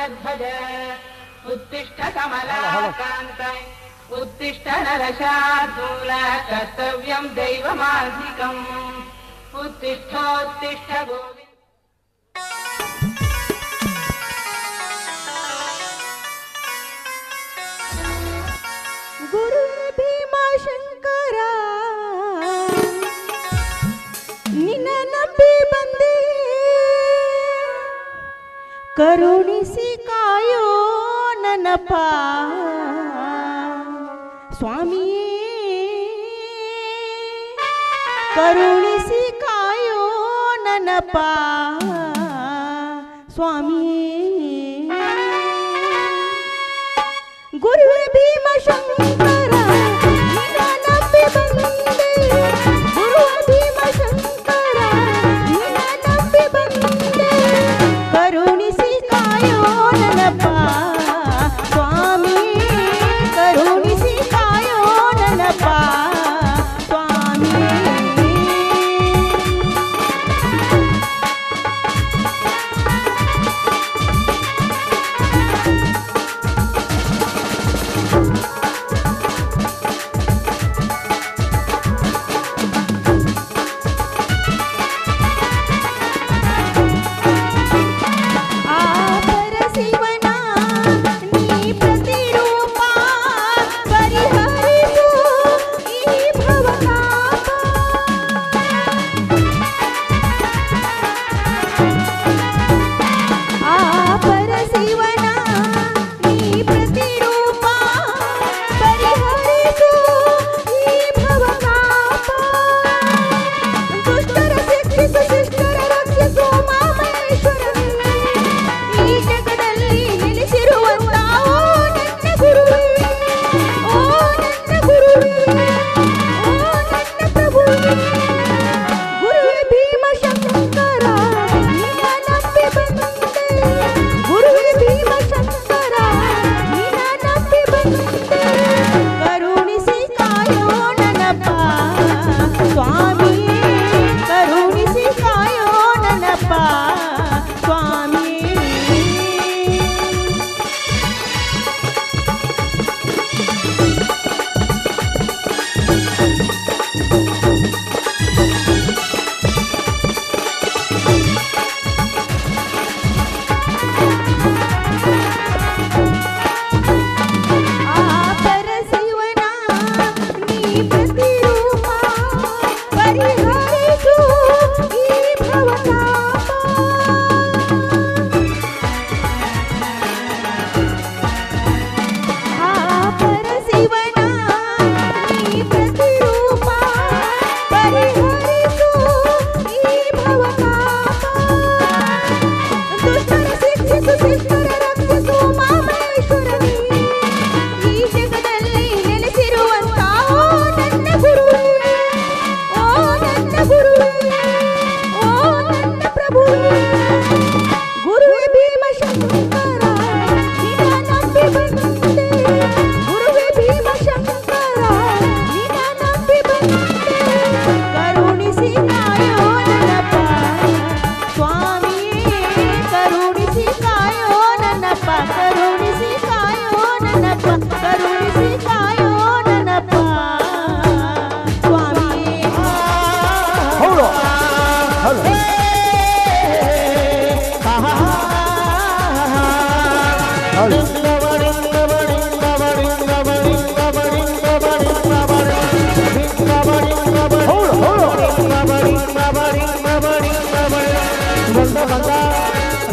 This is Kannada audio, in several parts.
शतध्वज उत्तिष्ठ कमलाकान्त उत्तिष्ठ नरशार्दूल कर्तव्यं दैवमाधिकम् उत्तिष्ठोत्तिष्ठ गोविन्द। गुरु भीमा शंकरा। निन না পা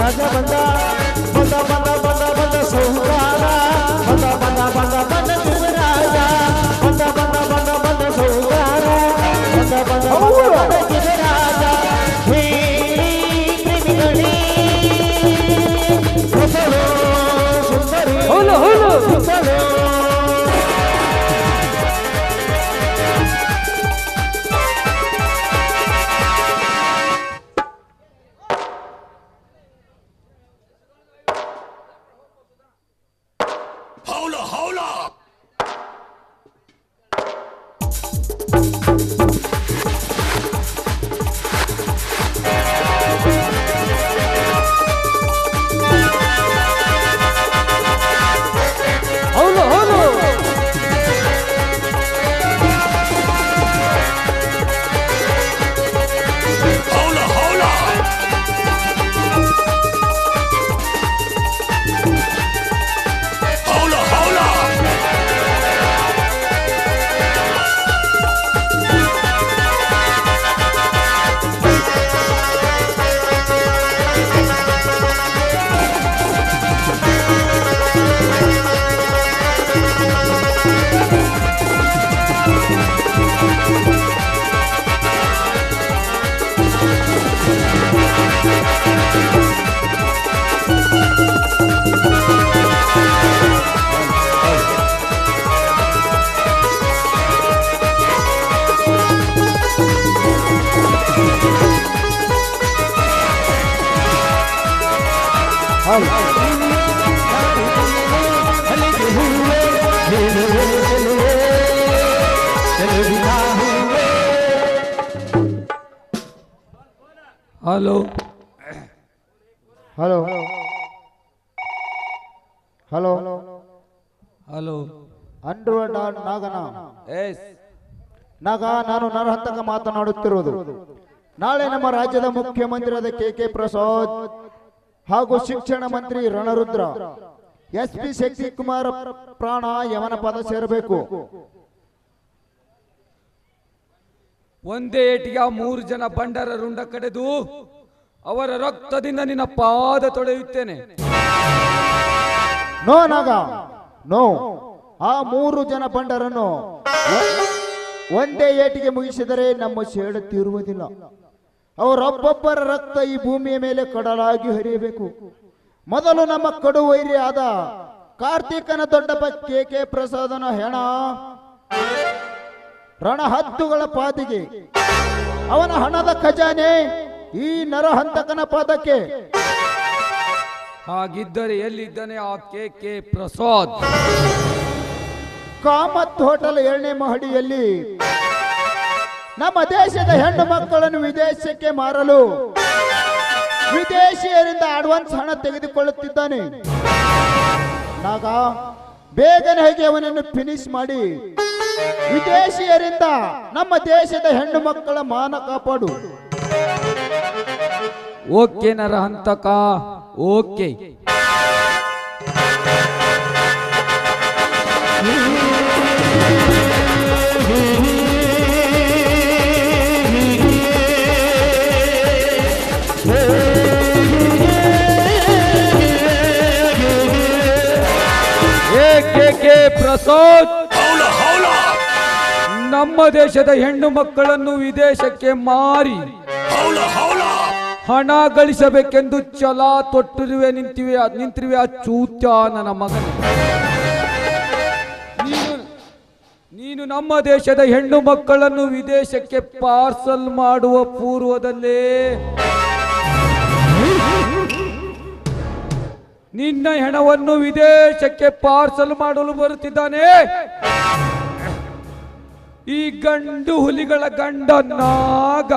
ராஜா பந்தா. ಹಲೋ ಹಲೋ ಹಲೋ ಹಲೋ ಅಂಡ್ರುವ ನಾಗನ. ಎಸ್ ನಾಗ ನಾನು ನರಹಂತಕ ಮಾತನಾಡುತ್ತಿರುವುದು. ನಾಳೆ ನಮ್ಮ ರಾಜ್ಯದ ಮುಖ್ಯಮಂತ್ರಿಯಾದ ಕೆ ಕೆ ಪ್ರಸಾದ್ ಹಾಗೂ ಶಿಕ್ಷಣ ಮಂತ್ರಿ ರಣರುದ್ರ. ಎಸ್ ಪಿ ಶಕ್ತಿ ಕುಮಾರ್ ಪ್ರಾಣ ಯವನ ಪದ ಸೇರಬೇಕು. ಒಂದೇ ಏಟಿಗೆ ಮೂರು ಜನ ಬಂಡರ ರುಂಡ ಕಡೆದು ಅವರ ರಕ್ತದಿಂದ ನಿನ್ನ ಪಾದ ತೊಳೆಯುತ್ತೇನೆ. ನೋ ನಾಗ, ನೋ. ಆ ಮೂರು ಜನ ಬಂಡರನ್ನು ಒಂದೇ ಏಟಿಗೆ ಮುಗಿಸಿದರೆ ನಮ್ಮ ಸೇಡ ಅವರೊಬ್ಬೊಬ್ಬರ ರಕ್ತ ಈ ಭೂಮಿಯ ಮೇಲೆ ಕಡಲಾಗಿ ಹರಿಯಬೇಕು. ಮೊದಲು ನಮ್ಮ ಕಡು ಆದ ಕಾರ್ತಿಕನ ದೊಡ್ಡಪ್ಪ ಕೆ ಕೆ ಪ್ರಸಾದನ ಹೆಣ ರಣಹದ್ದುಗಳ ಪಾದಿಗೆ ಅವನ ಹಣದ ಖಜಾನೆ ಈ ನರಹಂತಕನ ಪಾದಕ್ಕೆ. ಹಾಗಿದ್ದರೆ ಎಲ್ಲಿದ್ದಾನೆ ಆ K K. Prasad. Kamath hotel ಏಳನೇ ಮಹಡಿಯಲ್ಲಿ. ನಮ್ಮ ದೇಶದ ಹೆಣ್ಣು ಮಕ್ಕಳನ್ನು ವಿದೇಶಕ್ಕೆ ಮಾರಲು ವಿದೇಶಿಯರಿಂದ ಅಡ್ವಾನ್ಸ್ ಹಣ ತೆಗೆದುಕೊಳ್ಳುತ್ತಿದ್ದಾನೆ. ನಾಗ ಬೇಗನೆ ಹೇಗೆ ಅವನನ್ನು ಫಿನಿಶ್ ಮಾಡಿ ವಿದೇಶಿಯರಿಂದ ನಮ್ಮ ದೇಶದ ಹೆಣ್ಣು ಮಕ್ಕಳ ಮಾನ ಕಾಪಾಡು. Okay ನರಹಂತಕ okay. A K K Prasad? ನಮ್ಮ ದೇಶದ ಹೆಣ್ಣು ಮಕ್ಕಳನ್ನು ವಿದೇಶಕ್ಕೆ ಮಾರಿ ಹಣ ಗಳಿಸಬೇಕೆಂದು ಛಲ ತೊಟ್ಟಿರುವೆ ನಿಂತಿವೆ ನಿಂತಿರುವೆ ಆ ಚೂತ್ಯ ನನ್ನ ಮಗ ನೀನು ನೀನು ನಮ್ಮ ದೇಶದ ಹೆಣ್ಣು ಮಕ್ಕಳನ್ನು ವಿದೇಶಕ್ಕೆ ಪಾರ್ಸಲ್ ಮಾಡುವ ಪೂರ್ವದಲ್ಲೇ ನಿನ್ನ ಹೆಣವನ್ನು ವಿದೇಶಕ್ಕೆ ಪಾರ್ಸಲ್ ಮಾಡಲು ಬರುತ್ತಿದ್ದಾನೆ. ಈ ಗಂಡು ಹುಲಿಗಳ ಗಂಡ ನಾಗ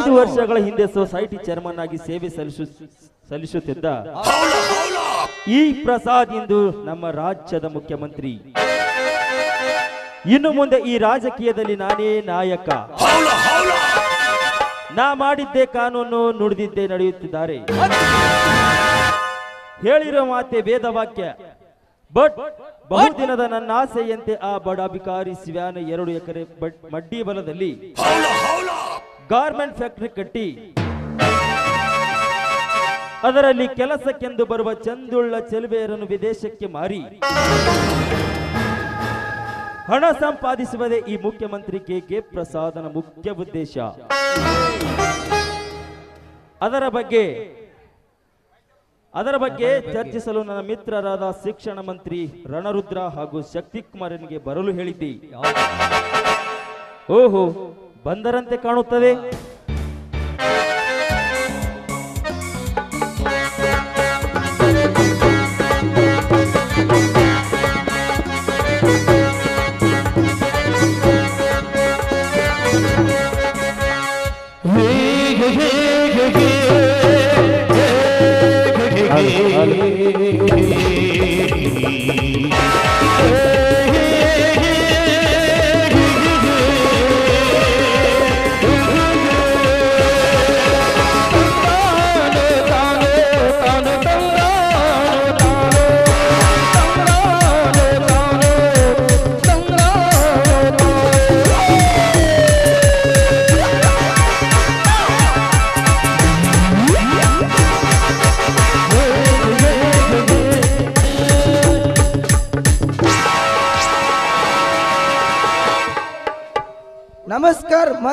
ಇಪ್ಪತ್ತೈದು ವರ್ಷಗಳ ಹಿಂದೆ ಸೊಸೈಟಿ ಚೇರ್ಮನ್ ಆಗಿ ಸೇವೆ ಸಲ್ಲಿಸು ಸಲ್ಲಿಸುತ್ತಿದ್ದ ಈ ಪ್ರಸಾದ್ ಇಂದು ನಮ್ಮ ರಾಜ್ಯದ ಮುಖ್ಯಮಂತ್ರಿ. ಇನ್ನು ಮುಂದೆ ಈ ರಾಜಕೀಯದಲ್ಲಿ ನಾನೇ ನಾಯಕ. ನಾ ಮಾಡಿದ್ದೆ ಕಾನೂನು ನುಡಿದಿದ್ದೆ ನಡೆಯುತ್ತಿದ್ದಾರೆ. ಹೇಳಿರೋ ಮಾತೆ ವೇದ ವಾಕ್ಯ. ಬಟ್ ಬಹುದಿನದ ನನ್ನ ಆಸೆಯಂತೆ ಆ ಬಡಾಭಿಕಾರಿ ಶಿವ್ಯಾನ ಎರಡು ಎಕರೆ ಬಡ್- ಮಡ್ಡಿ ಬಲದಲ್ಲಿ ಗಾರ್ಮೆಂಟ್ ಫ್ಯಾಕ್ಟರಿ ಕಟ್ಟಿ. ಅದರಲ್ಲಿ ಕೆಲಸಕ್ಕೆಂದು ಬರುವ ಚಂದುಳ್ಳ ಚೆಲುವೆಯರನ್ನು ವಿದೇಶಕ್ಕೆ ಮಾರಿ. ಹಣ ಸಂಪಾದಿಸುವುದೇ ಈ ಮುಖ್ಯಮಂತ್ರಿ ಕೆ. ಕೆ. ಪ್ರಸಾದನ ಮುಖ್ಯ ಉದ್ದೇಶ. ಅದರ ಬಗ್ಗೆ ಅದರ ಬಗ್ಗೆ ಚರ್ಚಿಸಲು ನನ್ನ ಮಿತ್ರರಾದ ಶಿಕ್ಷಣ ಮಂತ್ರಿ ರಣರುದ್ರ ಹಾಗೂ ಶಕ್ತಿ ಕುಮಾರನಿಗೆ ಬರಲು ಹೇಳಿದ್ದೆ. ಓಹೋ ಬಂದರಂತೆ ಕಾಣುತ್ತದೆ ನಮಸ್ಕಾರ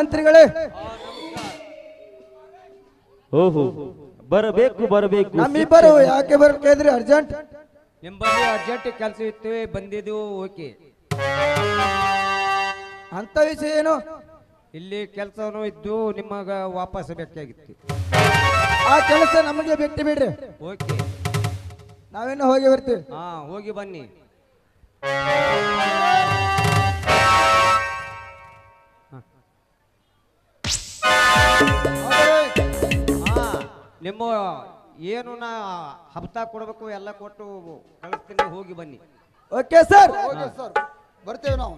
ಮಂತ್ರಿಗಳೇ ಓಹೋ ಬರಬೇಕು ಬರಬೇಕು. ನಮ್ಮಿಬ್ಬರು ಯಾಕೆ ಬರ್ಕೇದ್ರಿ ಅರ್ಜೆಂಟ್? ನಿಂಬಲ್ಲಿ ಅರ್ಜೆಂಟ್ ಕೆಲಸ ಇತ್ತು ಬಂದಿದ್ದು ಓಕೆ. ಅಂತ ವಿಷಯ ಏನು? ಇಲ್ಲಿ ಕೆಲಸನೂ ಇದ್ದು ನಿಮಗ ವಾಪಸ್ ಬೇಕಾಗಿತ್ತು ಆ ಕೆಲಸ ನಮಗೆ ಬಿಟ್ಟು ಬಿಡ್ರಿ. ಓಕೆ. ನಾವೇನು ಹೋಗಿ ಬರ್ತೀವಿ. ಹಾ ಹೋಗಿ ಬನ್ನಿ. ನಿಮ್ಮ ಏನು ನಾ ಹಪ್ತಾ ಕೊಡಬೇಕು ಎಲ್ಲ ಕೊಟ್ಟು ಕಳಿಸ್ತೀನಿ ಹೋಗಿ ಬನ್ನಿ. Okay sir sir. ಬರ್ತೇವೆ ನಾವು.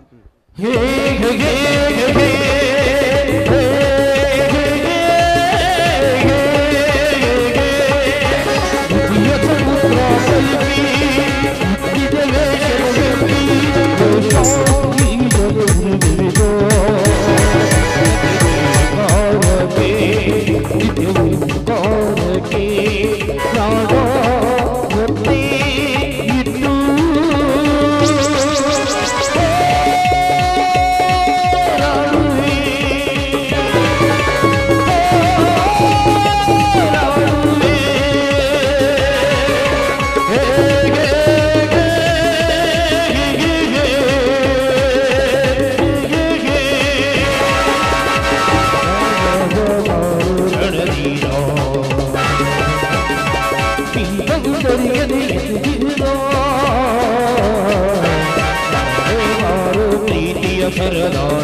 の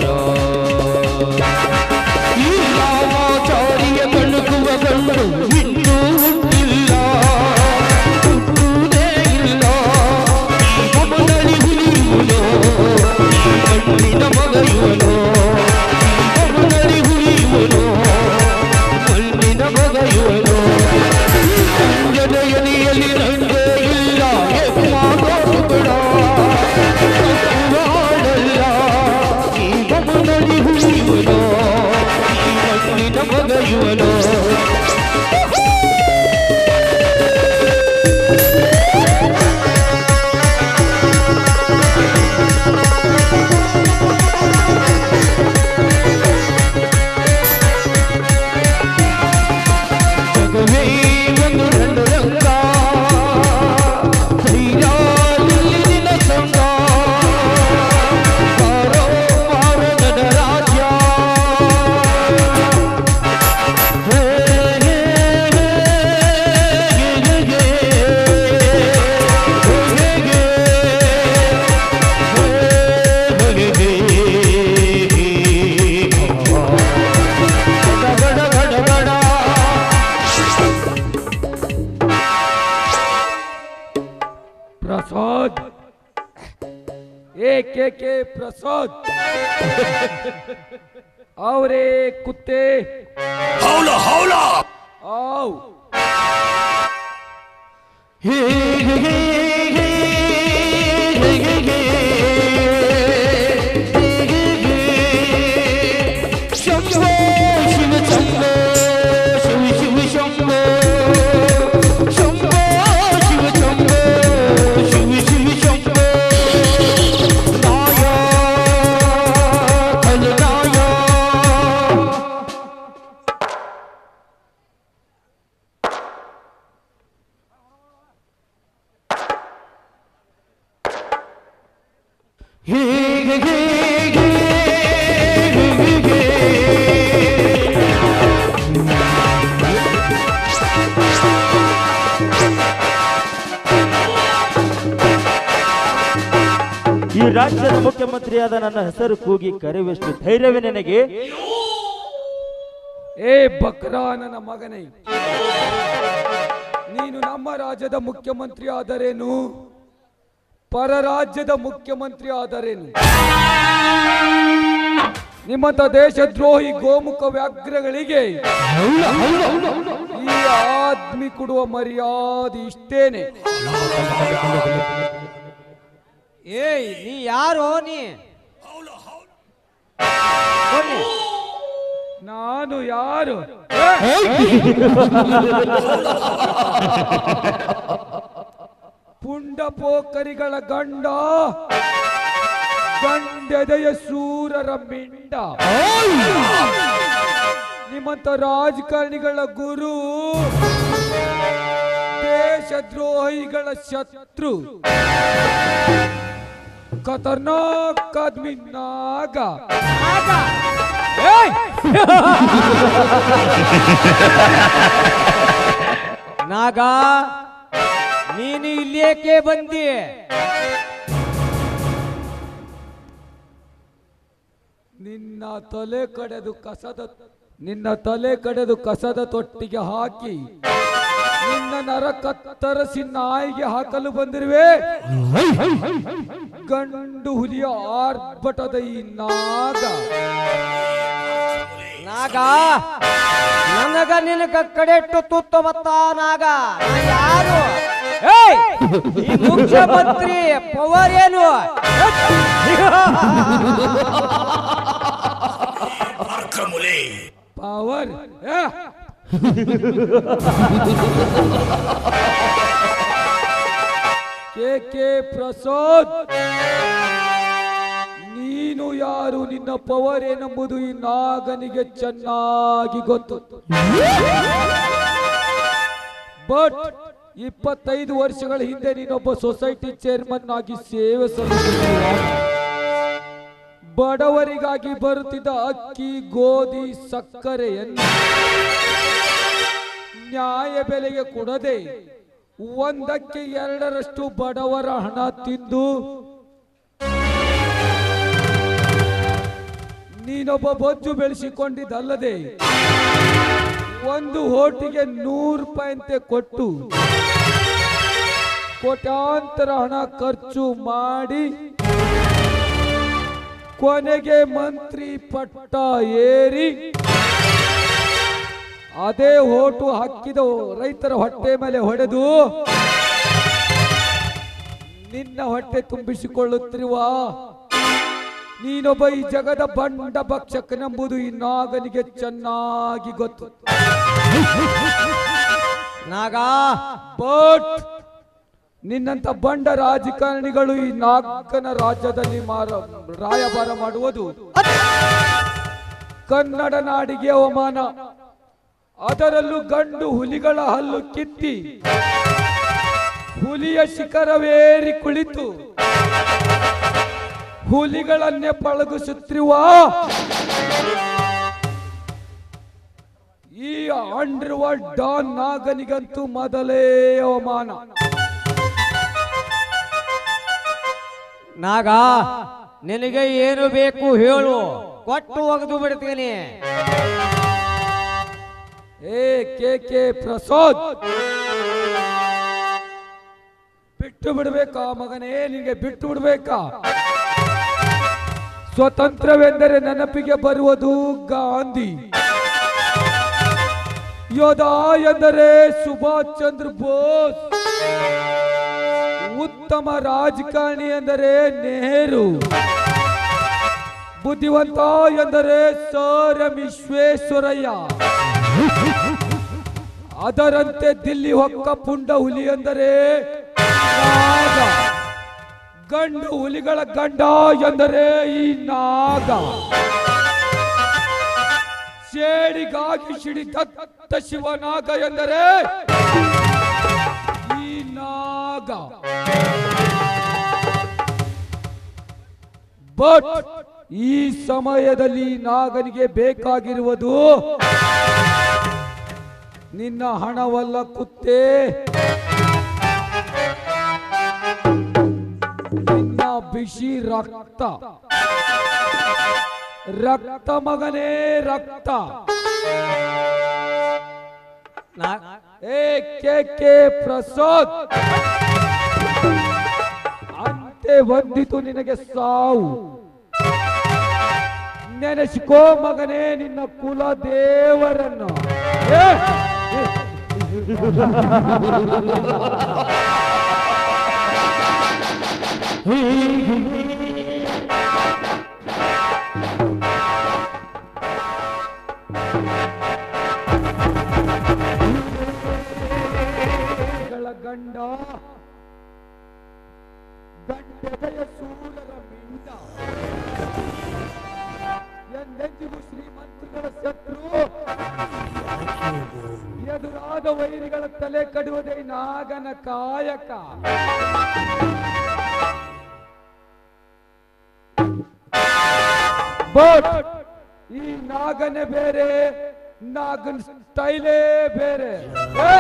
प्रसाद। एक एक प्रसाद। आओ रे कुत्ते। हौला हौला। आओ। हे हे हे। ಈ ರಾಜ್ಯದ ಮುಖ್ಯಮಂತ್ರಿಯಾದ ನನ್ನ ಹೆಸರು ಕೂಗಿ ಕರೆಯುವಷ್ಟು ಧೈರ್ಯವೇ ನನಗೆ? ಏ ಬಕ್ರಾ ನನ್ನ ಮಗನೇ, ನೀನು ನಮ್ಮ ರಾಜ್ಯದ ಮುಖ್ಯಮಂತ್ರಿ ಆದರೇನು ಪರ ರಾಜ್ಯದ ಮುಖ್ಯಮಂತ್ರಿ ಆದರೇನು? ನಿಮ್ಮಂತ ದೇಶದ್ರೋಹಿ ಗೋಮುಖ ವ್ಯಾಘ್ರಗಳಿಗೆ ಈ ಆದ್ಮಿ ಕೊಡುವ ಮರ್ಯಾದೆ ಇಷ್ಟೇನೆ. ಏಯ್ ನೀ ಯಾರೋ ನೀ? ನಾನು ಯಾರು? ಪುಂಡ ಪೋಕರಿಗಳ ಗಂಡ. ಗಂಡೆದೆಯ ಸೂರರ ಮಿಂಡ. ನಿಮ್ಮಂತ ರಾಜಕಾರಣಿಗಳ ಗುರು. ದೇಶದ್ರೋಹಿಗಳ ಶತ್ರು. ಖತರ್ನಾಕ್ ಆದ್ಮಿ ನಾಗ! ನಾಗ ನೀನು ಇಲ್ಲೇಕೆ ಬಂದಿ? ನಿನ್ನ ತಲೆ ಕಡೆದು ಕಸದ ನಿನ್ನ ತಲೆ ಕಡೆದು ಕಸದ ತೊಟ್ಟಿಗೆ ಹಾಕಿ ನಿನ್ನ ನರ ಕತ್ತರಿಸಿ ನಾಯಿಗೆ ಹಾಕಲು ಬಂದಿರುವೆ? ಗಂಡು ಹುಲಿಯ ಆರ್ಭಟದ ಈ ನಾಗ. ನಾಗ ನನಗ ನಿನಗ ಕಡೆಟ್ಟು ತುತ್ತ ಬತ್ತ ನಾಗ. ಯಾರು? ಏಯ್! ಈ ಮುಖ್ಯಮಂತ್ರಿ ಪವರ್ ಏನು? ಪವರ್ ಕೆ ಕೆ ಪ್ರಸಾದ್, ನೀನು ಯಾರು? ನಿನ್ನ ಪವರ್ ಏನೆಂಬುದು ಈ ನಾಗನಿಗೆ ಚೆನ್ನಾಗಿ ಗೊತ್ತು. ಬಟ್ ಇಪ್ಪತ್ತೈದು ವರ್ಷಗಳ ಹಿಂದೆ ನೀನೊಬ್ಬ ಸೊಸೈಟಿ ಚೇರ್ಮನ್ ಆಗಿ ಸೇವೆ ಸಲ್ಲಿಸಿದ್ದೀಯ. ಬಡವರಿಗಾಗಿ ಬರುತ್ತಿದ್ದ ಅಕ್ಕಿ, ಗೋಧಿ, ಸಕ್ಕರೆಯನ್ನು ನ್ಯಾಯ ಬೆಲೆಗೆ ಕೊಡದೆ ಒಂದಕ್ಕೆ ಎರಡರಷ್ಟು ಬಡವರ ಹಣ ತಿಂದು ನೀನೊಬ್ಬ ಬೊಜ್ಜು ಬೆಳೆಸಿಕೊಂಡಿದ್ದಲ್ಲದೆ ಒಂದು ಹೋಟಿಗೆ ನೂರು ರೂಪಾಯಿ ಕೊಟ್ಟು ಕೋಟ್ಯಾಂತರ ಹಣ ಖರ್ಚು ಮಾಡಿ ಕೊನೆಗೆ ಮಂತ್ರಿ ಪಟ್ಟ ಏರಿ ಅದೇ ಓಟು ಹಾಕಿದ ರೈತರ ಹೊಟ್ಟೆ ಮೇಲೆ ಹೊಡೆದು ನಿನ್ನ ಹೊಟ್ಟೆ ತುಂಬಿಸಿಕೊಳ್ಳುತ್ತಿರುವ ನೀನೊಬ್ಬ ಈ ಜಗದ ಬಂಡ ಭಕ್ಷಕನೆಂಬುದು ಈ ನಾಗನಿಗೆ ಚೆನ್ನಾಗಿ ಗೊತ್ತು. ನಾಗ, ಬಟ್. ನಿನ್ನಂತ ಬಂಡ ರಾಜಕಾರಣಿಗಳು ಈ ನಾಲ್ಕನ ರಾಜ್ಯದಲ್ಲಿ ಮಾರ, ರಾಯಭಾರ ಮಾಡುವುದು. ಕನ್ನಡ ನಾಡಿಗೆ ಅವಮಾನ. ಅದರಲ್ಲೂ ಗಂಡು ಹುಲಿಗಳ ಹಲ್ಲು ಕಿತ್ತಿ, ಹುಲಿಯ ಶಿಖರವೇರಿ ಕುಳಿತು, ಹುಲಿಗಳನ್ನೇ ಪಳಗಿಸುತ್ತಿರುವ ಈ ಅಂಡರ್ ಡಾನ್ ನಾಗನಿಗಂತೂ ಮೊದಲೇ ಅವಮಾನ. ನಾಗ, ನಿನಗೆ ಏನು ಬೇಕು ಹೇಳು. ಕೊಟ್ಟು ಒಗೆದು ಬಿಡ್ತೀನಿ. A K K Prasad. ಬಿಟ್ಟು ಬಿಡ್ಬೇಕಾ ಮಗನೇ, ನಿನಗೆ ಬಿಟ್ಟು ಬಿಡ್ಬೇಕಾ? ಸ್ವತಂತ್ರವೆಂದರೆ ನೆನಪಿಗೆ ಬರುವುದು ಗಾಂಧಿ. ಯೋಧ ಎಂದರೆ ಸುಭಾಷ್ ಚಂದ್ರ ಬೋಸ್. ಉತ್ತಮ ರಾಜಕಾರಣಿ ಎಂದರೆ ನೆಹರು. ಬುದ್ಧಿವಂತ ಎಂದರೆ ಸರ್ ವಿಶ್ವೇಶ್ವರಯ್ಯ. ಅದರಂತೆ ದಿಲ್ಲಿ ಹೊಕ್ಕ ಪುಂಡ ಹುಲಿ ಎಂದರೆ ಗಂಡು ಹುಲಿಗಳ ಗಂಡ ಎಂದರೆ ಈ ನಾಗ. ಸೇಡಿಗಾಗಿ ಸಿಡಿದತ್ತ ಶಿವನಾಗ ಎಂದರೆ ನಾಗ. ಬಟ್ ಈ ಸಮಯದಲ್ಲಿ ನಾಗನಿಗೆ ಬೇಕಾಗಿರುವುದು ನಿನ್ನ ಹಣವಲ್ಲ ಕುತ್ತೆ. ನಿನ್ನ ಬಿಸಿ ರಕ್ತ. ರಕ್ತ ಮಗನೇ ರಕ್ತ. A K K Prasad! ಅಂತೆ ಬಂದಿತು ನಿನಗೆ ಸಾವು. ನೆನೆಸಿಕೋ ಮಗನೇ ನಿನ್ನ ಕುಲ ದೇವರನ್ನು. ಏ, ಗಂಡ. ಗಂಡೆದೆಯ ಸೂರರ ಮಿಂಡ. ಎಂದೆಂದಿಗೂ ಶ್ರೀಮಂತಗಳ ಶತ್ರು. ಎದುರಾದ ವೈರಿಗಳ ತಲೆ ಕಡುವುದೇ ನಾಗನ ಕಾಯಕ. ಈ ನಾಗನೇ ಬೇರೆ. ನಾಗನ ಸ್ಟೈಲೇ ಬೇರೆ ಏ!